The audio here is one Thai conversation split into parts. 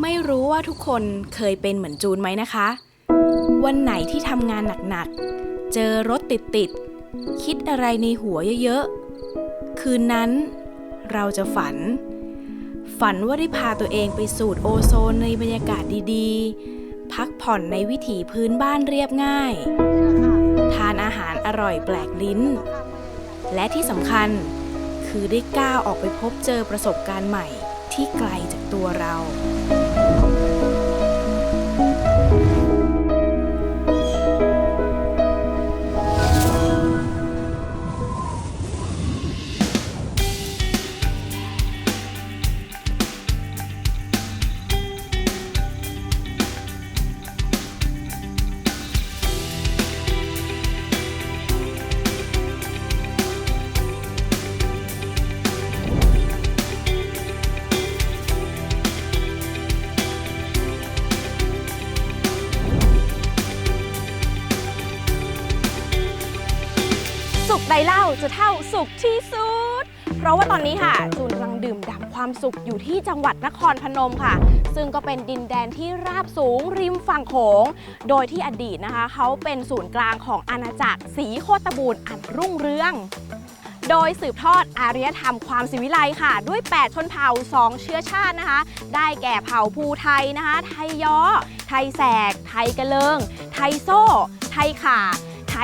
ไม่รู้ว่าทุกคนเคยเป็นเหมือนจูนไหมนะคะ วันไหนที่ทำงานหนักๆ เจอรถติดๆ คิดอะไรในหัวเยอะๆ คืนนั้นเราจะฝัน ฝันว่าได้พาตัวเองไปสูดโอโซนในบรรยากาศดีๆ พักผ่อนในวิถีพื้นบ้านเรียบง่าย ทานอาหารอร่อยแปลกลิ้น และที่สำคัญคือได้ก้าวออกไปพบเจอประสบการณ์ใหม่ที่ไกลจากตัวเรา เท่าสุขที่สุด เพราะว่าตอนนี้ค่ะ จูนกำลังดื่มด่ำความสุขอยู่ที่จังหวัดนครพนมค่ะ ซึ่งก็เป็นดินแดนที่ราบสูงริมฝั่งโขง โดยที่อดีตนะคะ เขาเป็นศูนย์กลางของอาณาจักรศรีโคตบูรณ์อันรุ่งเรือง โดยสืบทอดอารยธรรมความศิวิไลค่ะ ด้วย 8 ชนเผ่า 2 เชื้อชาตินะคะ ได้แก่เผ่าภูไทยนะคะ ไทยย้อ ไทยแสก ไทยกระเลิง ไทยโซ่ ไทยข่า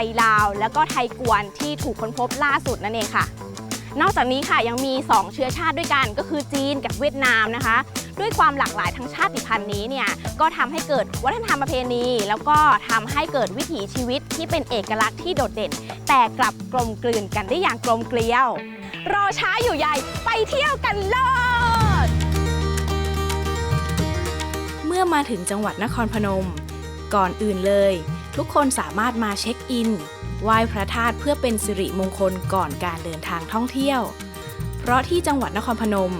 ยลาว แล้วก็ไทยกวนที่ถูกค้นพบล่าสุดนั่นเองค่ะ นอกจากนี้ค่ะยังมี 2 เชื้อชาติด้วยกัน ก็คือจีนกับเวียดนามนะคะ ด้วยความหลากหลายทางชาติพันธุ์นี้เนี่ยก็ทำให้เกิดวัฒนธรรมประเพณี แล้วก็ทำให้เกิดวิถีชีวิตที่เป็นเอกลักษณ์ที่โดดเด่น แต่กลับกลมกลืนกันได้อย่างกลมเกลียว รอช้าอยู่ใหญ่ไปเที่ยวกันเลยเมื่อมาถึงจังหวัดนครพนม ก่อนอื่นเลย ทุกคนสามารถมาเช็คอินไหว้พระธาตุเพื่อเป็นสิริมงคลก่อนการเดินทางท่องเที่ยว เพราะที่จังหวัดนครพนม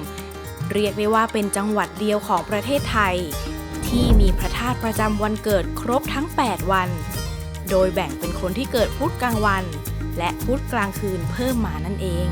เรียกได้ว่าเป็นจังหวัดเดียวของประเทศไทย ที่มีพระธาตุประจำวันเกิดครบทั้ง 8 วัน โดยแบ่งเป็นคนที่เกิดพุธกลางวัน และพุธกลางคืนเพิ่มมานั่นเอง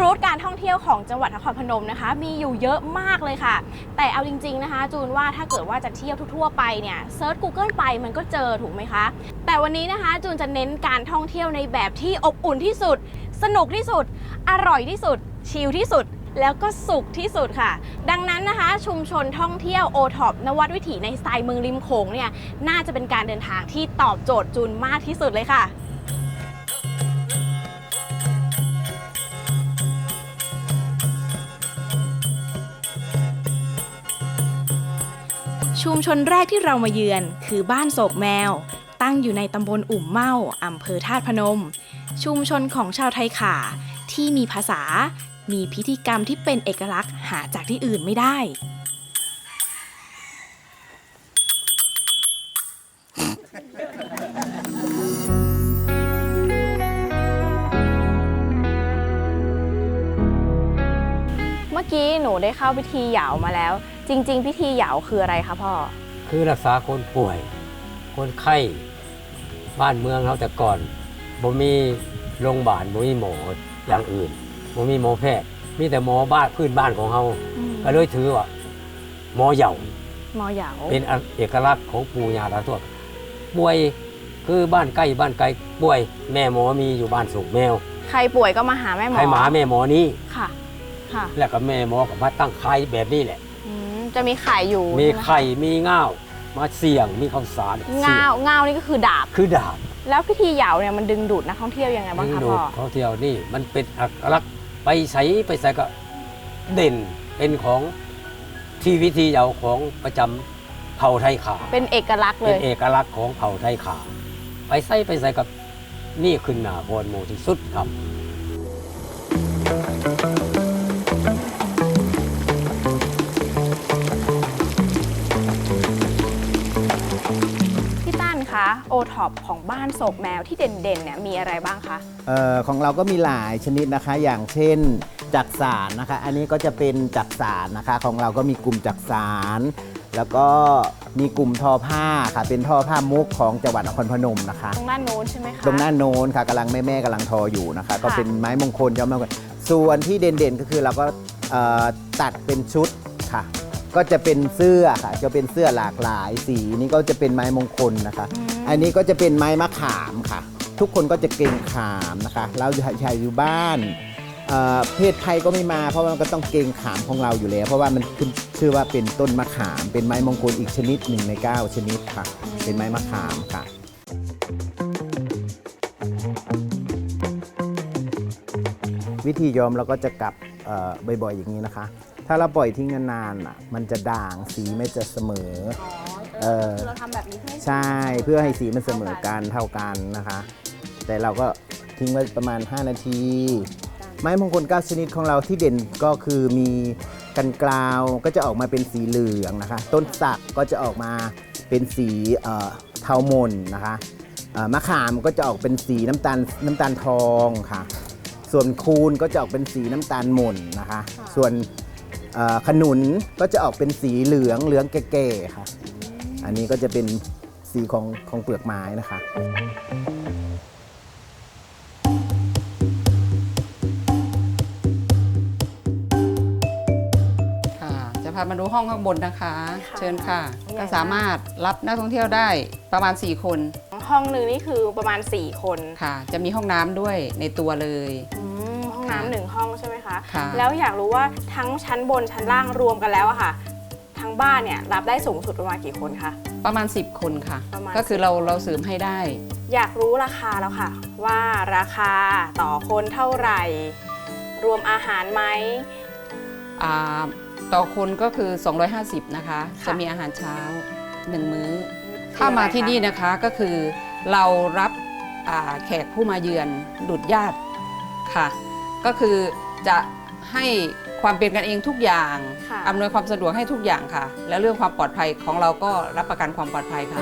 รูทการท่องเที่ยวของจังหวัดนครพนมนะคะ มีอยู่เยอะมากเลยค่ะ แต่เอาจริง ๆนะคะ จูนว่าถ้าเกิดว่าจะเที่ยวทั่วๆไปเนี่ยเซิร์ช Google ไปมันก็เจอถูกไหมคะ แต่วันนี้นะคะ จูนจะเน้นการท่องเที่ยวในแบบที่อบอุ่นที่สุด สนุกที่สุด อร่อยที่สุด ชิลที่สุดแล้วก็สุขที่สุดค่ะ ดังนั้นนะคะ ชุมชนท่องเที่ยวโอท็อปนวัดวิถีในสไตล์เมืองริมโขงเนี่ยน่าจะเป็นการเดินทางที่ตอบโจทย์จูนมากที่สุดเลยค่ะ ชุมชนแรกที่เรามาเยือน คือบ้านโศกแมว ตั้งอยู่ในตำบลอุ่มเมาอำเภอธาตุพนม ชุมชนของชาวไทยขาที่มีภาษา มีพิธีกรรมที่เป็นเอกลักษณ์หาจากที่อื่นไม่ได้ เมื่อกี้หนูได้เข้าพิธีเหยามาแล้ว จริง ๆ พิธีเหยาคืออะไรคะพ่อ คือรักษาคนป่วย คนไข้บ้านเมืองเราแต่ก่อนบ่มีโรงพยาบาลบ่มีหมออย่างอื่นบ่มีหมอแพทย์มีแต่หมอบ้านพื้นบ้านของเราก็เลยถือว่าหมอเหย่าหมอเหยาเป็นเอกลักษณ์ของปู่ย่าตาทวดป่วยคือบ้านใกล้บ้านไกลป่วยแม่หมอมีอยู่บ้านสุกแมวใครป่วยก็มาหาแม่หมอใครหมาแม่หมอนี้ ค่ะ ค่ะ แล้วก็แม่หมอก็มาตั้งค่ายแบบนี้แหละอืม จะมีไข่อยู่มีใช่หไข่มีง่าวมาเสี่ยงมีข้าวสารเงเสี่ยางวงาวนี่ก็คือดาบ คือดาบแล้วพิธีเหยาเนี่ยมันดึงดูดนักท่องเที่ยวยังไงบ้างคะดูพ่ดอท่องเที่ยวนี่มันเป็นอักลักษณ์ไปใส่ไปใส่ก็เด่นเป็นของที่วิธีเหยาของประจำเผ่าไทยขา เป็นเอกลักษณ์เลเป็นย เอกลักษณ์ของเผ่าไทยขาไปใส่ไปใส่กับนี่ขึ้นหนาบนโมที่สุดครับ คะโอท็อปของบ้านโศกแมวที่เด่นๆเนี่ยมีอะไรบ้างคะ เออของเราก็มีหลายชนิดนะคะ อย่างเช่นจักสารนะคะ อันนี้ก็จะเป็นจักสารนะคะ ของเราก็มีกลุ่มจักสารแล้วก็มีกลุ่มทอผ้าค่ะ เป็นทอผ้ามุกของจังหวัดนครพนมนะคะ ตรงด้านโน้นใช่ไหมคะ ตรงหน้าโน้นค่ะกำลังแม่แม่ๆกำลังทออยู่นะคะ ก็เป็นไม้มงคลเจ้ามงคลส่วนที่เด่นๆก็คือเราก็เอ่อตัดเป็นชุดค่ะ ก็จะเป็นเสื้อค่ะจะเป็นเสื้อหลากหลายสีนี่ก็จะเป็นไม้มงคลนะคะ อันนี้ก็จะเป็นไม้มะขามค่ะ ทุกคนก็จะเก่งขามนะคะ เราใช้อยู่บ้านเอ่อเพศภัยก็ไม่มา เพราะว่ามันก็ต้องเก่งขามของเราอยู่แล้ว เพราะว่ามันขึ้นชื่อว่าเป็นต้นมะขาม เป็นไม้มงคลอีกชนิดหนึ่งใน 9 ชนิดค่ะ เป็นไม้มะขามค่ะวิธีย้อมเราก็จะกลับเอ่อบ่อยๆอย่างนี้นะคะ ถ้าเราปล่อยทิ้งนานๆอะ มันจะด่างสีไม่จะเสมอ เออ คือเราทำแบบนี้เพื่อให้ใช่เพื่อให้สีมันเสมอกันเท่ากันนะคะ แต่เราก็ทิ้งไว้ประมาณ 5 นาที ไม้มงคล9ชนิดของเราที่เด่นก็คือมีกันกราวก็จะออกมาเป็นสีเหลืองนะคะ ต้นสักก็จะออกมาเป็นสีเอ่อเทามนนะคะเอ่อมะขามก็จะออกเป็นสีน้ำตาลน้ำตาลทองค่ะ ส่วนคูนก็จะออกเป็นสีน้ำตาลหม่นนะคะ ส่วนเอ่อขนุนก็จะออกเป็นสีเหลืองเหลืองแก่ๆค่ะ อันนี้ก็จะเป็นสีของของเปลือกไม้นะคะ ค่ะ จะพามาดูห้องข้างบนนะคะ ค่ะเชิญค่ะ ใหญ่ก็มากสามารถรับนักท่องเที่ยวได้ประมาณ 4 คนห้องหนึ่งนี่คือประมาณ 4 คนค่ะ จะมีห้องน้ำด้วยในตัวเลย อืมห้องค่ะ น้ำหนึ่งห้องใช่ไหมคะ ค่ะแล้วอยากรู้ว่าทั้งชั้นบนชั้นล่างรวมกันแล้วอะค่ะ ทั้งบ้านเนี่ยรับได้สูงสุดประมาณกี่คนคะ ประมาณ 10 คนค่ะ ประมาณ ก็คือเราเราเสริมให้ได้ อยากรู้ราคาแล้วค่ะ ว่าราคาต่อคนเท่าไหร่ รวมอาหารไหม อ่าต่อคนก็คือ 250 นะคะ ค่ะ จะมีอาหารเช้า 1 มื้อคือถ้ามาอะไรคะที่นี่นะคะก็คือเรารับอ่าแขกผู้มาเยือนดุดญาติค่ะ ก็คือจะให้ความเป็นกันเองทุกอย่างค่ะ อำนวยความสะดวกให้ทุกอย่างค่ะ และเรื่องความปลอดภัยของเราก็รับประกันความปลอดภัยค่ะ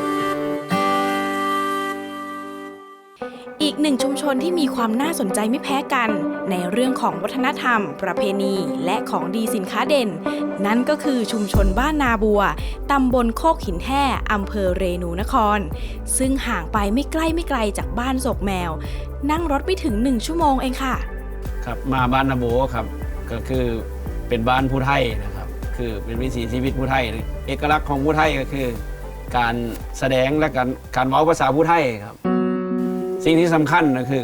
อีกหนึ่งชุมชนที่มีความน่าสนใจไม่แพ้กัน ในเรื่องของวัฒนธรรม ประเพณี และของดีสินค้าเด่น นั่นก็คือชุมชนบ้านนาบัว ตำบลโคกหินแท่อำเภอเรนูนคร ซึ่งห่างไปไม่ใกล้ไม่ไกลจากบ้านโศกแมว นั่งรถไม่ถึง1ชั่วโมงเองค่ะ ครับมาบ้านนาโบครับ ก็คือเป็นบ้านผู้ไทยนะครับ คือเป็นวิถีชีวิตผู้ไทย เอกลักษณ์ของผู้ไทยก็คือ การแสดงและการการเว้าภาษาผู้ไทยครับ สิ่งที่สำคัญก็คือ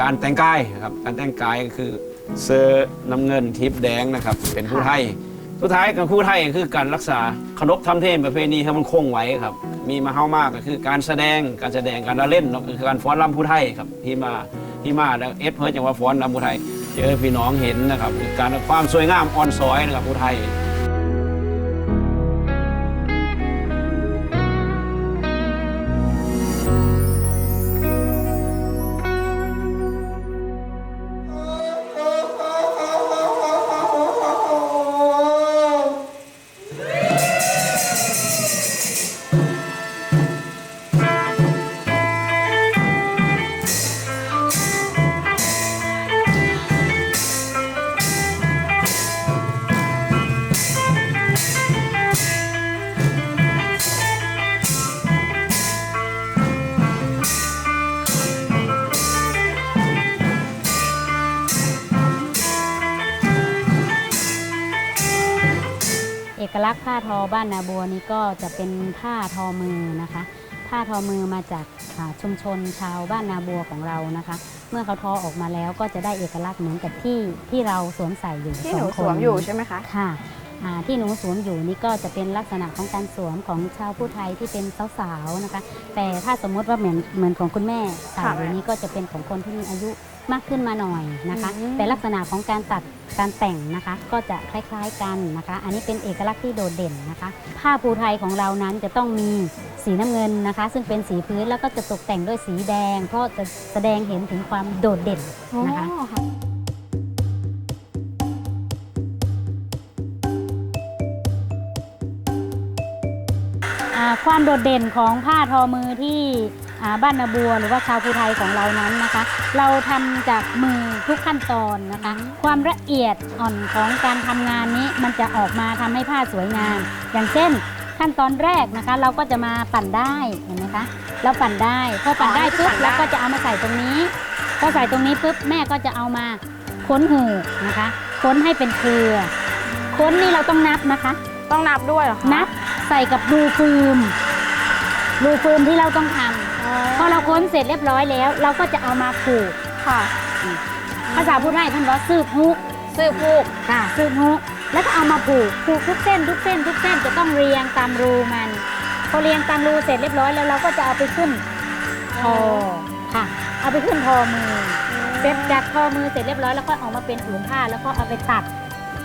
การแต่งกายครับการแต่งกายก็คือเสื้อน้ำเงินทิพแดงนะครับ เป็นผู้ไทยสุดท้ายกับผู้ไทยคือการรักษาขนบธรรมเทศประเพณีให้มันคงไว้ครับ มีมาเฮามากก็คือการแสดงการแสดงการละเล่นก็คือการฟ้อนรำผู้ไทยครับที่มา ที่มาแล้วเอสเพิร์จังหวัดฟ้อนลำพูไทยเจอพี่น้องเห็นนะครับการความสวยงามอ่อนสอยนะครับพูไทย ลักษณ์ผ้าทอบ้านนาบัวนี้ก็จะเป็นผ้าทอมือนะคะ ผ้าทอมือมาจากอ่าชุมชนชาวบ้านนาบัวของเรานะคะ เมื่อเขาทอออกมาแล้วก็จะได้เอกลักษณ์เหมือนกับที่ที่เราสวมใส่อยู่ที่หนูองสคนวมอยู่ใช่ไหมคะค่ะอ่าที่หนูสวมอยู่นี่ก็จะเป็นลักษณะของการสวมของชาวผู้ไทยที่เป็นสาวๆนะคะ แต่ถ้าสมมติว่าเหมือนเหมือนของคุณแม่ใส่ค่ะอยู่นี้ก็จะเป็นของคนที่มีอายุ มากขึ้นมาหน่อยนะคะ อืม แต่ลักษณะของการตัดการแต่งนะคะ ก็จะคล้ายๆกันนะคะ อันนี้เป็นเอกลักษณ์ที่โดดเด่นนะคะ ผ้าภูไทยของเรานั้นจะต้องมีสีน้ำเงินนะคะ ซึ่งเป็นสีพื้นแล้วก็จะตกแต่งด้วยสีแดง เพราะจะแสดงเห็นถึงความโดดเด่นนะคะ อ๋อค่ะอ่าความโดดเด่นของผ้าทอมือที่อ่า บ้านนาบัวหรือว่าชาวภูไทยของเรานั้นนะคะ เราทำจากมือทุกขั้นตอนนะคะ ความละเอียดอ่อนของการทำงานนี้มันจะออกมาทำให้ผ้าสวยงาม อย่างเช่น ขั้นตอนแรกนะคะ เราก็จะมาปั่นได้เห็นไหมคะเราปั่นได้พอปั่นได้ปุ๊บปั่นได้เราก็จะเอามาใส่ตรงนี้พอใส่ตรงนี้ปุ๊บแม่ก็จะเอามาค้นหูนะคะค้นให้เป็นเครือค้นนี่เราต้องนับนะคะ ต้องนับด้วยเหรอคะนับใส่กับรูฟืมรูฟืมที่เราต้องทำ พอเราค้นเสร็จเรียบร้อยแล้ว เราก็จะเอามาผูกค่ะ ภาษาพูดไทยท่านว่าสืบฮุกซื้อผูกค่ะสืบฮุกแล้วก็เอามาผูกผูกทุกเส้นทุกเส้นทุกเส้นจะต้องเรียงตามรูมัน พอเรียงตามรูเสร็จเรียบร้อยแล้วเราก็จะเอาไปขึ้นทอค่ะ เอาไปขึ้นทอมือเสร็จจากทอมือเสร็จเรียบร้อยแล้วก็เออกมาเป็นผืนผ้าแล้วก็เอาไปตัด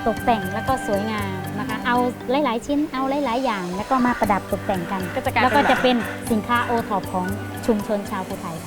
ตกแต่งแล้วก็สวยงามนะคะ เอาหลาย ๆ ชิ้นเอาหลาย ๆ อย่าง แล้วก็มาประดับตกแต่งกัน ก็จะกลายแล้วเป็ก็นแบจะบเป็นสินค้าโอท็อปของชุมชนชาวภูไทยค่ะ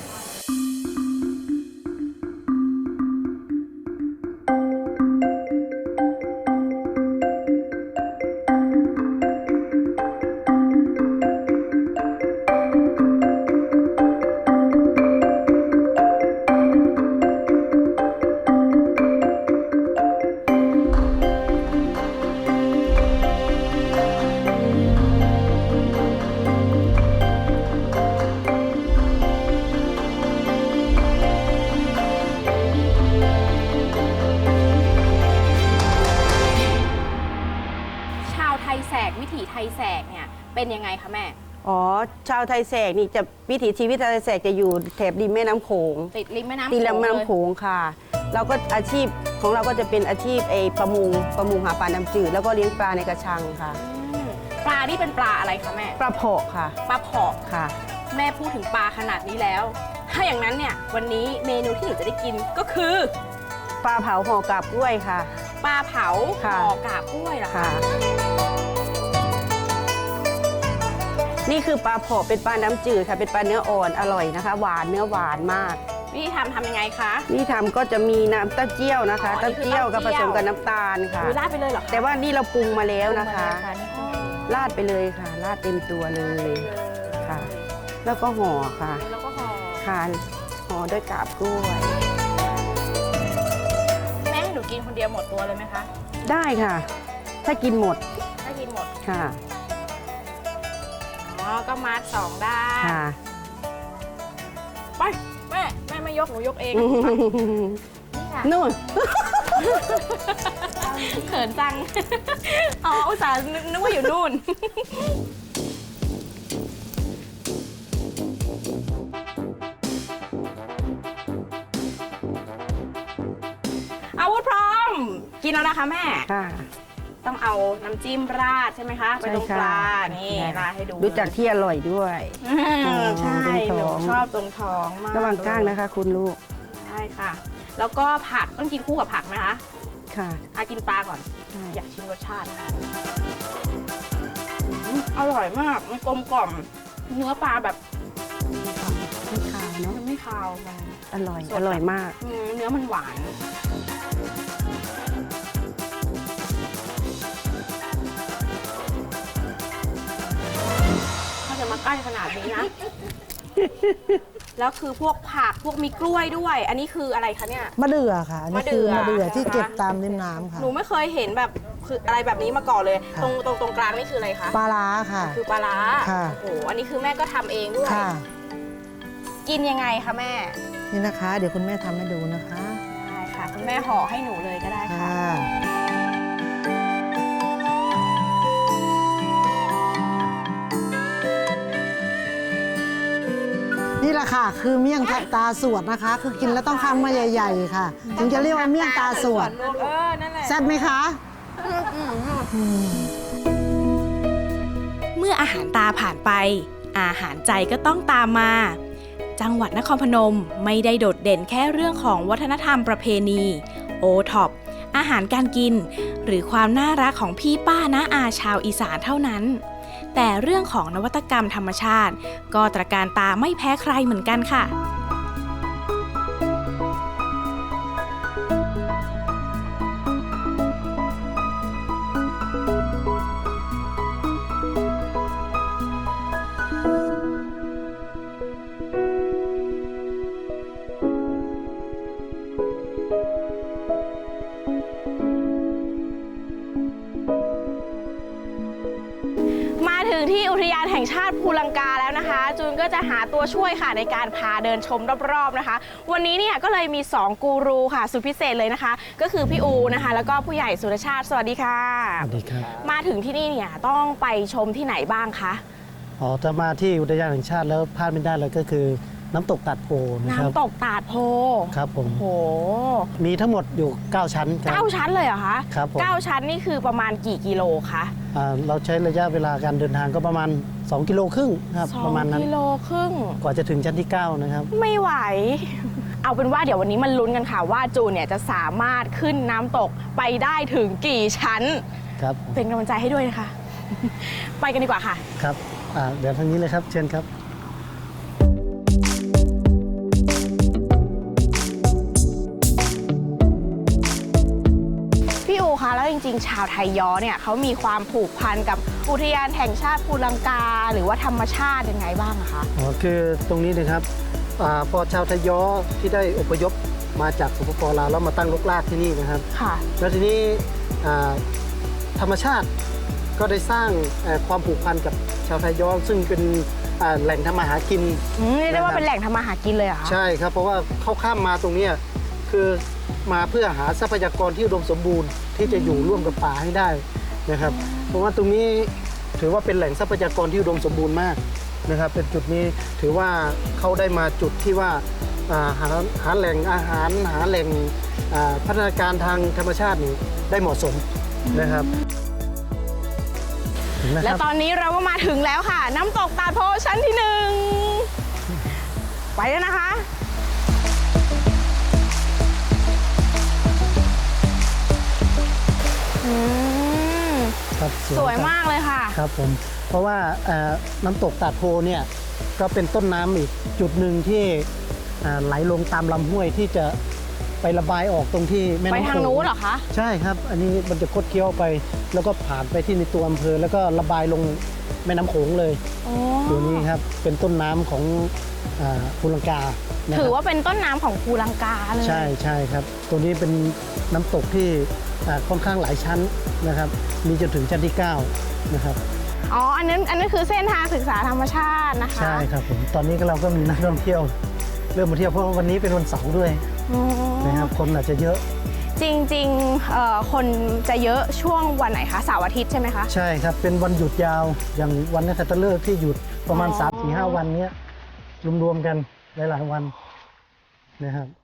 เนี่ยเป็นยังไงคะแม่ อ๋อ ชาวไทยแสกนี่จะวิถีชีวิตไทยแสกจะอยู่แถบริมแม่น้ำโขงติดริมแม่น้ำตีลำโขงแม่เลยน้ำโขงค่ะ เราก็อาชีพของเราก็จะเป็นอาชีพไอประมงประมงหาปลาน้ำจืดแล้วก็เลี้ยงปลาในกระชังค่ะ อืมปลานี่เป็นปลาอะไรคะแม่ ปลาเพาะค่ะปลาเผาะค่ะ แม่พูดถึงปลาขนาดนี้แล้ว ถ้าอย่างนั้นเนี่ยวันนี้เมนูที่หนูจะได้กินก็คือปลาเผาห่อกับกล้วยค่ะ ปลาเผาค่ะห่อกาบกล้วยเหรอคะ ค่ะ นี่คือปลาเพาะเป็นปลาน้ำจืดค่ะ เป็นปลาเนื้ออ่อนอร่อยนะคะ หวานเนื้อหวานมาก วิธีทำทำยังไงคะ นี่ทำก็จะมีน้ำเต้าเจี้ยวนะคะอ๋อนี่เต้าคือเจี้ยวกับผเต้าเจี้สยว มกับน้ำตาลค่ะวิลาดไปเลยเหรอคะแต่ว่านี่เราปรุงมาแล้วนะคะ อ๋อราดไปเลยค่ะ ราดเต็มตัวเลย ค่ะ แล้วก็ห่อค่ะแล้วก็ห่อทานห่อด้วยกาบกล้วย แม่ให้หนูกินคนเดียวหมดตัวเลยไหมคะ ได้ค่ะ ถ้ากินหมดถ้ากินหมด ค่ะ อ๋อก็มัดสองด้านค่ะ ไปแม่แม่ไม่ยกหนูยกเองนู่นเขินจัง อ๋ออุตส่าห์นึกนึกว่าอยู่นู่น อาวุธพร้อม กินแล้วนะคะแม่ค่ะ ต้องเอาน้ำจิ้มราดใช่ไหมคะไปตรงใช่ปค่ะลานี่ได้ราดให้ดูดูจากที่อร่อยด้วยอืมใช่ตรงหนูท้องชอบตรงท้องมากระวังก้างนะคะ คุณลูกใช่ค่ะ แล้วก็ผักต้องกินคู่กับผักไหมคะ ค่ะอากินปลาก่อน อยากชิมรสชาติอืมอร่อยมากมันกลมกล่อมเนื้อปลาแบบไม่ขาวเนาะมันไม่คาวมันอร่อยสดอร่อยมากอืมเนื้อมันหวาน ใกล้ขนาดนี้นะ แล้วคือพวกผักพวกมีกล้วยด้วย อันนี้คืออะไรคะเนี่ย มะเดื่อค่ะอันนี้คือมะมะเดื่เดื่ออที่นะคะเก็บตามริมน้ำค่ะ หนูไม่เคยเห็นแบบคืออะไรแบบนี้มาก่อนเลย ค่ะ ตรงตรงตรงกลางนี่คืออะไรคะ ปลาร้าค่ะ คือปลาร้าค่ะ โอ้โหอันนี้คือแม่ก็ทำเองด้วย ค่ะ กินยังไงคะแม่ นี่นะคะ เดี๋ยวคุณแม่ทำให้ดูนะคะ ได้ค่ะ คุณแม่ห่อให้หนูเลยก็ได้ค่ะ ค่ะ นี่แหละค่ะ คือเมี่ยงตาสวดนะคะ คือกินแล้วต้องคำมาใหญ่ ๆ ค่ะ ถึงจะเรียกว่าเมี่ยงตาสวดเออนั่นแหละแซ่บไหมคะเมื่ออาหารตาผ่านไป อาหารใจก็ต้องตามมา จังหวัดนครพนมไม่ได้โดดเด่นแค่เรื่องของวัฒนธรรมประเพณี โอท็อปอาหารการกิน หรือความน่ารักของพี่ป้าน้าอาชาวอีสานเท่านั้น แต่เรื่องของนวัตกรรมธรรมชาติ ก็ตระการตาไม่แพ้ใครเหมือนกันค่ะ ก็จะหาตัวช่วยค่ะในการพาเดินชมรอบๆนะคะ วันนี้เนี่ยก็เลยมี 2 กูรูค่ะ สุดพิเศษเลยนะคะ ก็คือพี่อูนะคะ แล้วก็ผู้ใหญ่สุรชาติสวัสดีค่ะ สวัสดีครับมาถึงที่นี่เนี่ยต้องไปชมที่ไหนบ้างคะอ๋อจะมาที่อุทยานแห่งชาติแล้วพลาดไม่ได้เลยก็คือน้ำตกตัดโพนะครับ น้ำตกตาดโพครับผม โหมีทั้งหมดอยู่ 9 ชั้นครับ เก้าชั้นเลยเหรอคะครับผม เก้าชั้นนี่คือประมาณกี่กิโลคะอ่า เราใช้ระยะเวลาการเดินทางก็ประมาณ 2 กิโลครึ่งครับสองประมาณนั้นกิโลครึ่ง กว่าจะถึงชั้นที่ 9 นะครับ ไม่ไหว เอาเป็นว่าเดี๋ยววันนี้มันลุ้นกันค่ะ ว่าจูนเนี่ยจะสามารถขึ้นน้ำตกไปได้ถึงกี่ชั้น ครับเป็นกำลังใจให้ด้วยนะคะ ไปกันดีกว่าค่ะ ครับอ่าเดี๋ยวทางนี้เลยครับเชิญครับ จริงๆ ชาวไทยย้อเนี่ยเขามีความผูกพันกับอุทยานแห่งชาติภูลังกา หรือว่าธรรมชาติยังไงบ้างอะคะอ๋อคือตรงนี้นะครับอาพอชาวไทยย้อที่ได้อพยพมาจากสปปลาวแล้วมาตั้งรกรากที่นี่นะครับ ค่ะ แล้วทีนี้อ่าธรรมชาติก็ได้สร้างเอ่อความผูกพันกับชาวไทยย้อซึ่งเป็นอ่าแหล่งทำมาหากิน อืมเรียกได้ว่าเป็นแหล่งทำมาหากินเลยเหรอคะ ใช่ครับ เพราะว่าเข้าข้ามมาตรงเนี้ยคือ มาเพื่อหาทรัพยากรที่อุดมสมบูรณ์ที่จะอยู่ร่วมกับป่าให้ได้นะครับ เพราะว่าตรงนี้ถือว่าเป็นแหล่งทรัพยากรที่อุดมสมบูรณ์มากนะครับ เป็นจุดนี้ถือว่าเขาได้มาจุดที่ว่าหาหาแหล่งอาหารหาแหล่งพัฒนาการทางธรรมชาตินี่ได้เหมาะสมนะครับและตอนนี้เราก็มาถึงแล้วค่ะ น้ำตกตาโพชั้นที่หนึ่งไปแล้วนะคะ อืมครับสวยครับมากเลยค่ะ ครับผมเพราะว่าเอ่อน้ำตกตาดโพเนี่ยก็เป็นต้นน้ำอีกจุดหนึ่งที่อ่าไหลลงตามลำห้วยที่จะไประบายออกตรงที่แม่ไปน้ำโข ทางนู้นเหรอคะ ใช่ครับ อันนี้มันจะคดเคี้ยวไป แล้วก็ผ่านไปที่ในตัวอำเภอ แล้วก็ระบายลงแม่น้ำโขงเลยอ๋อตัวนี้ครับ เป็นต้นน้ำของอ่า ภูลังกานะถืคอรับว่าเป็นต้นน้ำของภูลังกาเลย ใช่ใช่ครับ ตัวนี้เป็นน้ำตกที่อ่าค่อนข้างหลายชั้นนะครับ มีจนถึงชั้นที่เก้านะครับ อ๋อ อันนั้น อันนั้นคือเส้นทางศึกษาธรรมชาตินะคะ ใช่ครับผม ตอนนี้ก็เราก็มีนักท่องเที่ยว เริ่มมาเที่ยวเพราะว่าวันนี้เป็นวันเสาร์ด้วยอ๋อนะครับ คนอาจจะเยอะ จริงๆเอ่อคนจะเยอะช่วงวันไหนคะเสาร์อาทิตย์ใช่ไหมคะ ใช่ครับ เป็นวันหยุดยาว อย่างวันนักขัตฤกษ์ที่หยุดประมาณ อ๋อ 3 4 5 วันเนี้ย รวมๆกันหลายๆวันนะครับ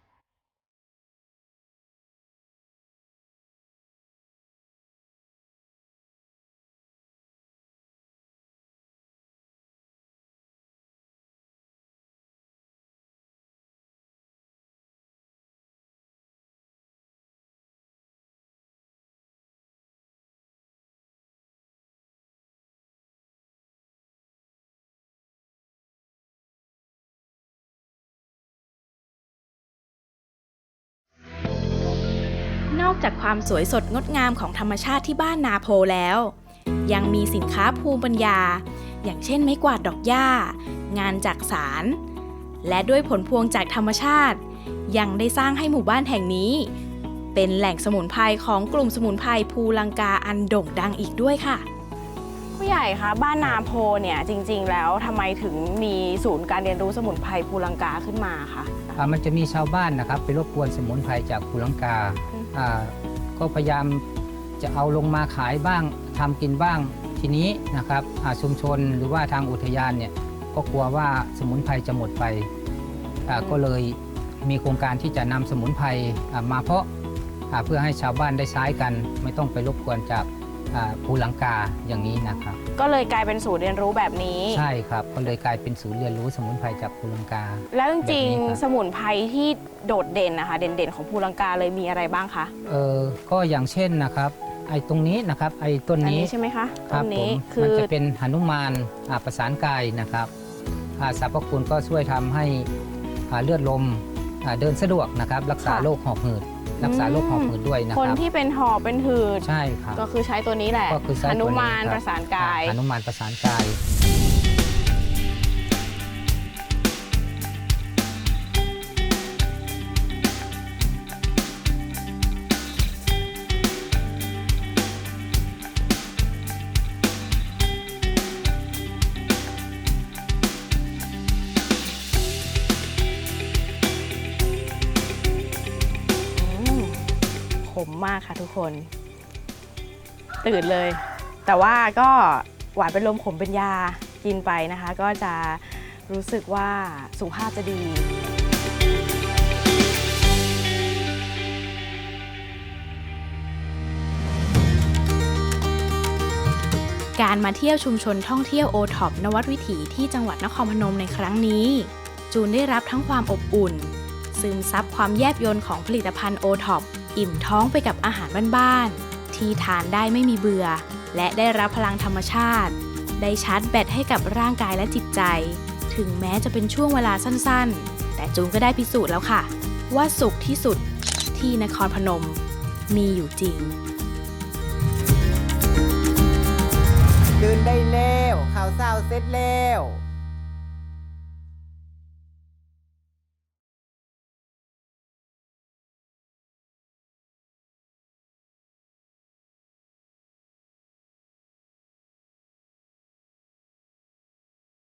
อกจากความสวยสดงดงามของธรรมชาติที่บ้านนาโพแล้ว ยังมีสินค้าภูมิปัญญา อย่างเช่นไม้กวาดดอกหญ้า งานจักสาร และด้วยผลพวงจากธรรมชาติ ยังได้สร้างให้หมู่บ้านแห่งนี้ เป็นแหล่งสมุนไพรของกลุ่มสมุนไพรภูลังกาอันโด่งดังอีกด้วยค่ะผู้ใหญ่คะบ้านนาโพเนี่ยจริง ๆ แล้วทำไมถึงมีศูนย์การเรียนรู้สมุนไพรภูลังกาขึ้นมาคะอ่ามันจะมีชาวบ้านนะครับไปรบกวนสมุนไพรจากภูลังกาอืมอ่า ก็พยายามจะเอาลงมาขายบ้างทำกินบ้างทีนี้นะครับชุมชนหรือว่าทางอุทยานเนี่ยก็กลัวว่าสมุนไพรจะหมดไปก็เลยมีโครงการที่จะนำสมุนไพรมาเพาะเพื่อให้ชาวบ้านได้ใช้กัน ไม่ต้องไปรบกวนจากภูลังกาอย่างนี้นะครับ ก็เลยกลายเป็นศูนย์เรียนรู้แบบนี้ ใช่ครับ ก็เลยกลายเป็นศูนย์เรียนรู้สมุนไพรจากภูลังกา แล้วจริงแบบนี้ครับๆสมุนไพรที่โดดเด่นนะคะเด่นๆ ของภูลังกาเลยมีอะไรบ้างคะ เออก็อย่างเช่นนะครับ ไอ้ตรงนี้นะครับ ไอ้ต้นอันนี้นี้ใช่ไหมคะคต้รับนผนี้มคืมันอจะเป็นหนุมานอ่าประสานกายนะครับอ่าสรรพคุณก็ช่วยทำให้อ่าเลือดลมอ่าเดินสะดวกนะครับ รักษาโรคหอบหืด รักษาโรคหอบหืดด้วยนะคนครับที่เป็นหอบเป็นหืด ใช่ครับ ก็คือใช้ตัวนี้แหละก็คือใช้หตัวนุนี้มานครับ ประสานกายอ่หนุมานประสานกายากค่ะทุกคน ตื่นเลย แต่ว่าก็หวานเป็นลมขมเป็นยากินไปนะคะ ก็จะรู้สึกว่าสุขภาพจะดีการมาเที่ยวชุมชนท่องเที่ยวโอท็อปนวัดวิถีที่จังหวัดนครพนมในครั้งนี้ จูนได้รับทั้งความอบอุ่น ซึมซับความแยบยลของผลิตภัณฑ์โอท็อป อิ่มท้องไปกับอาหารบ้านๆที่ทานได้ไม่มีเบื่อ และได้รับพลังธรรมชาติ ได้ชาร์จแบตให้กับร่างกายและจิตใจ ถึงแม้จะเป็นช่วงเวลาสั้นๆ แต่จูนก็ได้พิสูจน์แล้วค่ะ ว่าสุขที่สุดที่นครพนม มีอยู่จริงตื่นได้แล้วข่าวเศร้าเสร็จแล้ว